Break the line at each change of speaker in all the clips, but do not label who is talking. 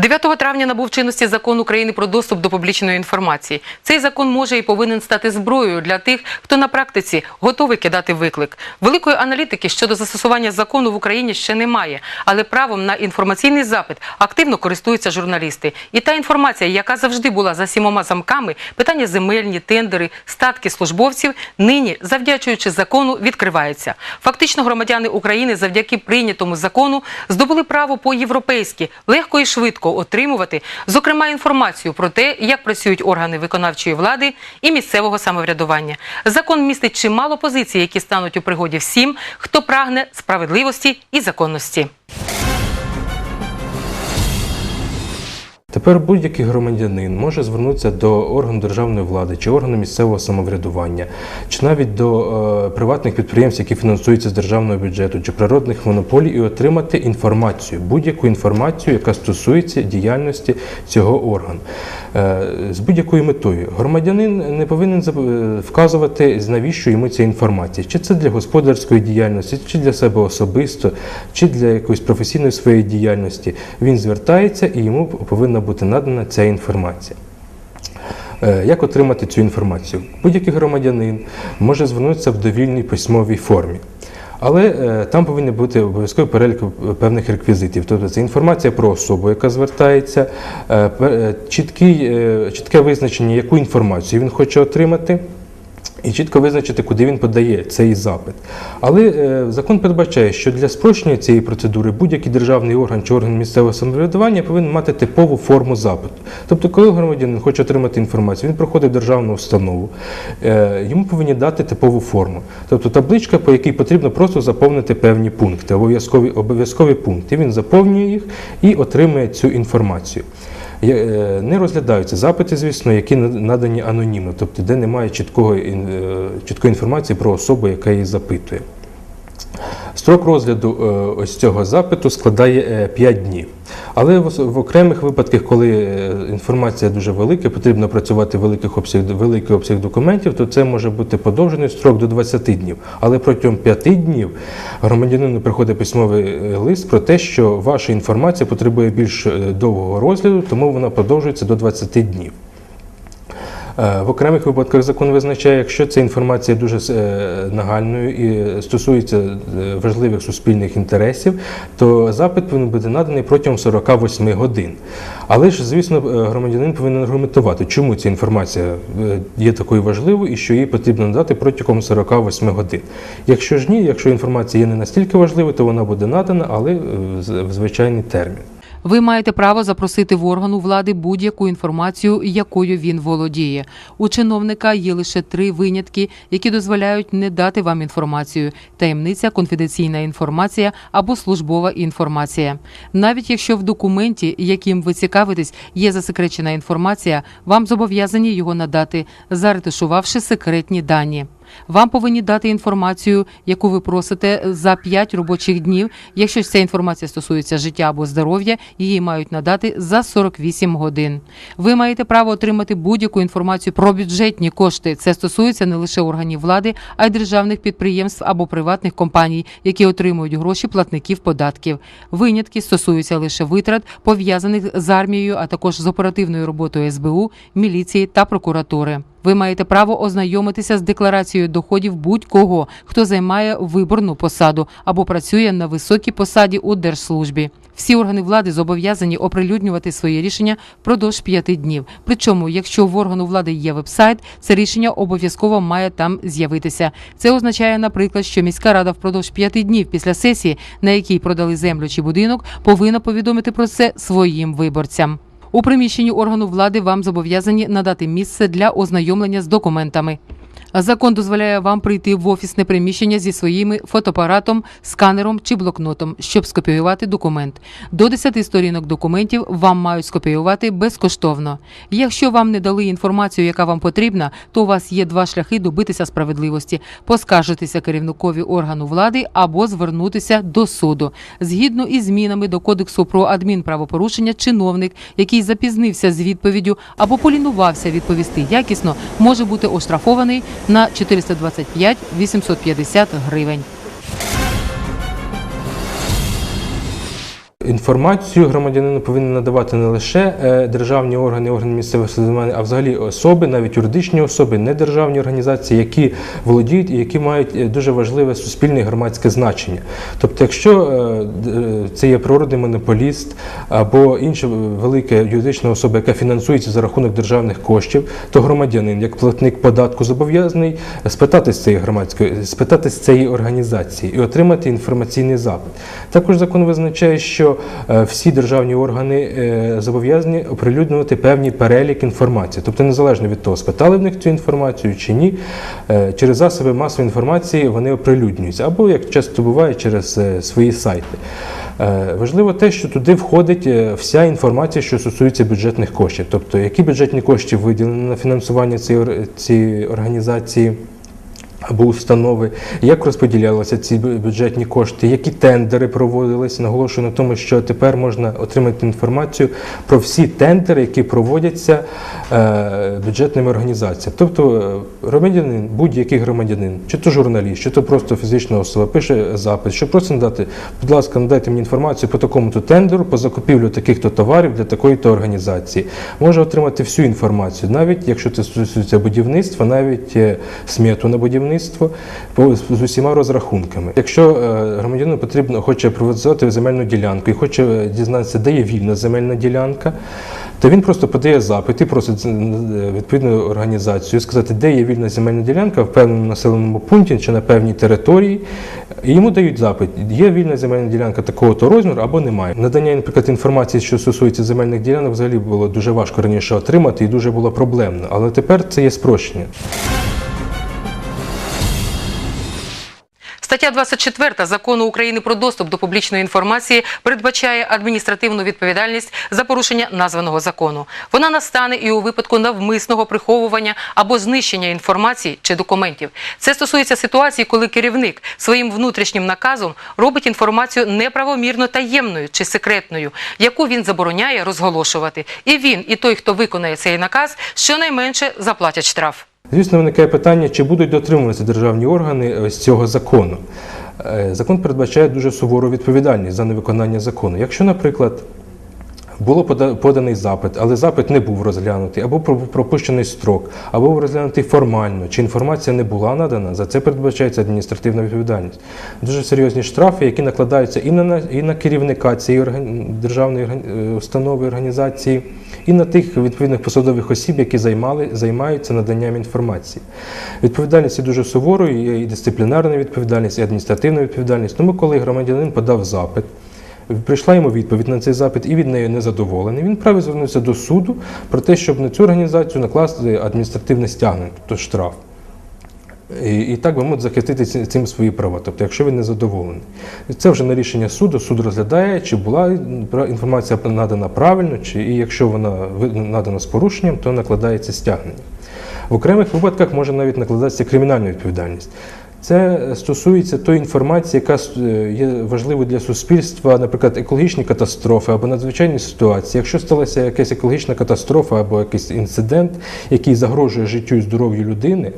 9 травня набув чинності закон України про доступ до публічної інформації. Цей закон може і повинен стати зброєю для тих, хто на практиці готовий кидати виклик. Великої аналітики щодо застосування закону в Україні ще немає, але правом на інформаційний запит активно користуються журналісти. І та інформація, яка завжди була за сімома замками, питання земельні, тендери, статки службовців, нині, завдячуючи закону, відкривається. Фактично, громадяни України завдяки прийнятому закону здобули право по-європейськи легко і швидко отримувати, зокрема, інформацію про те, як працюють органи виконавчої влади і місцевого самоврядування. Закон містить чимало позицій, які стануть у пригоді всім, хто прагне справедливості і законності.
Тепер будь-який громадянин може звернутися до органу державної влади чи органу місцевого самоврядування, чи навіть до е, приватних підприємств, які фінансуються з державного бюджету, чи природних монополій, і отримати інформацію, будь-яку інформацію, яка стосується діяльності цього органу. Е, з будь-якою метою громадянин не повинен е, вказувати, навіщо йому ця інформація, чи це для господарської діяльності, чи для себе особисто, чи для якоїсь професійної своєї діяльності. Він звертається і йому повинна бути надана ця інформація. Е, Як отримати цю інформацію? Будь-який громадянин може звернутися в довільній письмовій формі. Але е, там повинен бути обов'язковий перелік певних реквізитів. Тобто це інформація про особу, яка звертається, е, чіткий, е, чітке визначення, яку інформацію він хоче отримати. І чітко визначити, куди він подає цей запит. Але е, закон передбачає, що для спрощення цієї процедури будь-який державний орган чи орган місцевого самоврядування повинен мати типову форму запиту. Тобто, коли громадянин хоче отримати інформацію, він проходить державну установу, е, йому повинні дати типову форму. Тобто табличка, по якій потрібно просто заповнити певні пункти, обов'язкові, обов'язкові пункти. Він заповнює їх і отримує цю інформацію. Е, Не розглядаються запити, звісно, які над- надані анонімно, тобто де немає чіткого, ін- е, чіткої інформації про особу, яка її запитує. Строк розгляду е, ось цього запиту складає 5 днів. Але в, окремих випадках, коли е, інформація дуже велика, потрібно працювати великих обсяг, великий обсяг документів, то це може бути подовжений строк до 20 днів. Але протягом 5 днів громадянину приходить письмовий е, лист про те, що ваша інформація потребує більш е, довгого розгляду, тому вона продовжується до 20 днів. Е, В окремих випадках закон визначає, якщо ця інформація дуже е, нагальною і стосується е, важливих суспільних інтересів, то запит повинен бути наданий протягом 48 годин. Але ж, звісно, громадянин повинен аргументувати, чому ця інформація є такою важливою і що її потрібно надати протягом 48 годин. Якщо ж ні, якщо інформація є не настільки важливою, то вона буде надана, але в звичайний термін.
Ви маєте право запросити в органу влади будь-яку інформацію, якою він володіє. У чиновника є лише три винятки, які дозволяють не дати вам інформацію: таємниця, конфіденційна інформація або службова інформація. Навіть якщо в документі, яким ви цікавитесь, є засекречена інформація, вам зобов'язані його надати, заретушувавши секретні дані. Вам повинні дати інформацію, яку ви просите за 5 робочих днів. Якщо ця інформація стосується життя або здоров'я, її мають надати за 48 годин. Ви маєте право отримати будь-яку інформацію про бюджетні кошти. Це стосується не лише органів влади, а й державних підприємств або приватних компаній, які отримують гроші платників податків. Винятки стосуються лише витрат, пов'язаних з армією, а також з оперативною роботою СБУ, міліції та прокуратури. Ви маєте право ознайомитися з декларацією доходів будь-кого, хто займає виборну посаду або працює на високій посаді у держслужбі. Всі органи влади зобов'язані оприлюднювати свої рішення впродовж п'яти днів. Причому, якщо в органу влади є веб-сайт, це рішення обов'язково має там з'явитися. Це означає, наприклад, що міська рада впродовж п'яти днів після сесії, на якій продали землю чи будинок, повинна повідомити про це своїм виборцям. У приміщенні органу влади вам зобов'язані надати місце для ознайомлення з документами. Закон дозволяє вам прийти в офісне приміщення зі своїми фотоапаратом, сканером чи блокнотом, щоб скопіювати документ. До 10 сторінок документів вам мають скопіювати безкоштовно. Якщо вам не дали інформацію, яка вам потрібна, то у вас є два шляхи добитися справедливості: поскаржитися керівникові органу влади або звернутися до суду. Згідно із змінами до кодексу про адмінправопорушення, чиновник, який запізнився з відповіддю або полінувався відповісти якісно, може бути оштрафований на 425-850 гривень.
Інформацію громадянину повинні надавати не лише е, державні органи, органи місцевого самоврядування, а взагалі особи, навіть юридичні особи, недержавні організації, які володіють і які мають е, дуже важливе суспільне і громадське значення. Тобто, якщо е, це є природний монополіст або інша велика юридична особа, яка фінансується за рахунок державних коштів, то громадянин, як платник податку, зобов'язаний спитати з цієї громадської, спитати з цієї організації і отримати інформаційний запит. Також закон визначає, що е, всі державні органи е, зобов'язані оприлюднювати певний перелік інформації, тобто незалежно від того, спитали в них цю інформацію чи ні, е, через засоби масової інформації вони оприлюднюються, або як часто буває, через свої сайти. Важливо те, що туди входить вся інформація, що стосується бюджетних коштів, тобто які бюджетні кошти виділені на фінансування цієї організації або установи, як розподілялися ці бюджетні кошти, які тендери проводилися. Наголошую на тому, що тепер можна отримати інформацію про всі тендери, які проводяться бюджетними організаціями. Тобто е, громадянин, будь-який громадянин, чи то журналіст, чи то просто фізична особа, пише запит, щоб просто надати, будь ласка, надайте мені інформацію по такому-то тендеру, по закупівлю таких-то товарів для такої-то організації. Може отримати всю інформацію, навіть якщо це стосується будівництва, навіть е, смету на будівництво з усіма розрахунками. Якщо е, громадянину потрібно хоче приватизувати земельну ділянку і хоче е, дізнатися, де є вільна земельна ділянка, то він просто подає запит і просить е, відповідну організацію сказати, де є вільна земельна ділянка в певному населеному пункті чи на певній території. І йому дають запит, є вільна земельна ділянка такого-то розміру або немає. Надання, наприклад, інформації, що стосується земельних ділянок, взагалі було дуже важко раніше отримати і дуже було проблемно. Але тепер це є спрощення.
Стаття 24 закону України про доступ до публічної інформації передбачає адміністративну відповідальність за порушення названого закону. Вона настане і у випадку навмисного приховування або знищення інформації чи документів. Це стосується ситуації, коли керівник своїм внутрішнім наказом робить інформацію неправомірно таємною чи секретною, яку він забороняє розголошувати. І він, і той, хто виконає цей наказ, щонайменше заплатять штраф.
Звісно, виникає питання, чи будуть дотримуватися державні органи ось цього закону. Е, Закон передбачає дуже сувору відповідальність за невиконання закону. Якщо, наприклад, було пода- поданий запит, але запит не був розглянутий, або пропущений строк, або був розглянутий формально, чи інформація не була надана, за це передбачається адміністративна відповідальність. Дуже серйозні штрафи, які накладаються і на, і на керівника цієї державної е, установи організації, і на тих відповідних посадових осіб, які займали, займаються наданням інформації. Відповідальність є дуже суворою, є і дисциплінарна відповідальність, і адміністративна відповідальність. Тому, коли громадянин подав запит, Прийшла йому відповідь на цей запит, і від неї не задоволений. Він праві звернувся до суду про те, щоб на цю організацію накласти адміністративне стягнення, тобто штраф. І, і так би мовити захистити цим свої права, тобто, якщо він не задоволений. Це вже на рішення суду. Суд розглядає, чи була інформація надана правильно, чи і якщо вона ви- надана з порушенням, то накладається стягнення. В окремих випадках може навіть накладатися кримінальна відповідальність. Це стосується тої інформації, яка е, є важливою для суспільства, наприклад, екологічні катастрофи або надзвичайні ситуації. Якщо сталася якась екологічна катастрофа або якийсь інцидент, який загрожує життю і здоров'ю людини,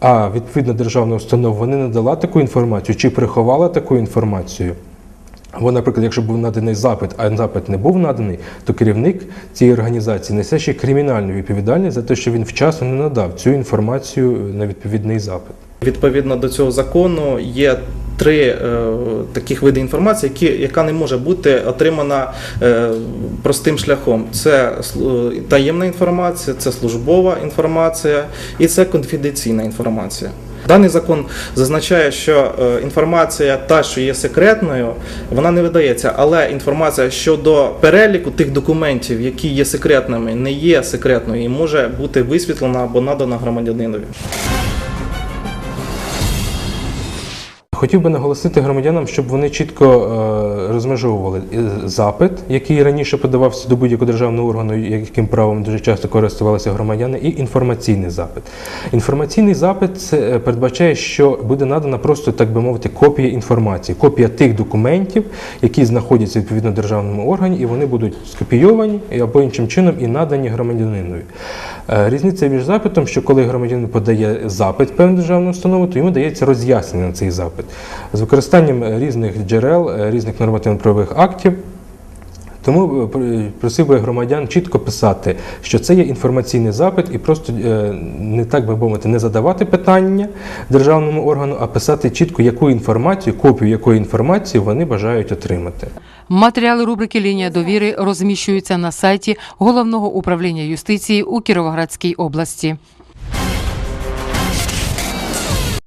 а відповідна державна установа не надала таку інформацію чи приховала таку інформацію. Або, наприклад, якщо був наданий запит, а запит не був наданий, то керівник цієї організації несе ще кримінальну відповідальність за те, що він вчасно не надав цю інформацію на відповідний запит.
Відповідно до цього закону є три е, таких види інформації, які, яка не може бути отримана е, простим шляхом. Це слу- таємна інформація, це службова інформація і це конфіденційна інформація. Даний закон зазначає, що е, інформація, та, що є секретною, вона не видається, але інформація щодо переліку тих документів, які є секретними, не є секретною і може бути висвітлена або надана громадянинові.
Хотів би наголосити громадянам, щоб вони чітко е, розмежовували е, запит, який раніше подавався до будь-якого державного органу, яким правом дуже часто користувалися громадяни, і інформаційний запит. Інформаційний запит е, передбачає, що буде надана просто, так би мовити, копія інформації, копія тих документів, які знаходяться відповідно в державному органі, і вони будуть скопійовані або іншим чином і надані громадянинові. Різниця між запитом, що коли громадянин подає запит певну державну установу, то йому дається роз'яснення на цей запит з використанням е, різних джерел, е, різних нормативно-правових актів. Тому е, просив би громадян чітко писати, що це є інформаційний запит, і просто е, не так би мовити, не задавати питання державному органу, а писати чітко, яку інформацію, копію якої інформації вони бажають отримати.
Матеріали рубрики Лінія довіри розміщуються на сайті головного управління юстиції у Кіровоградській області.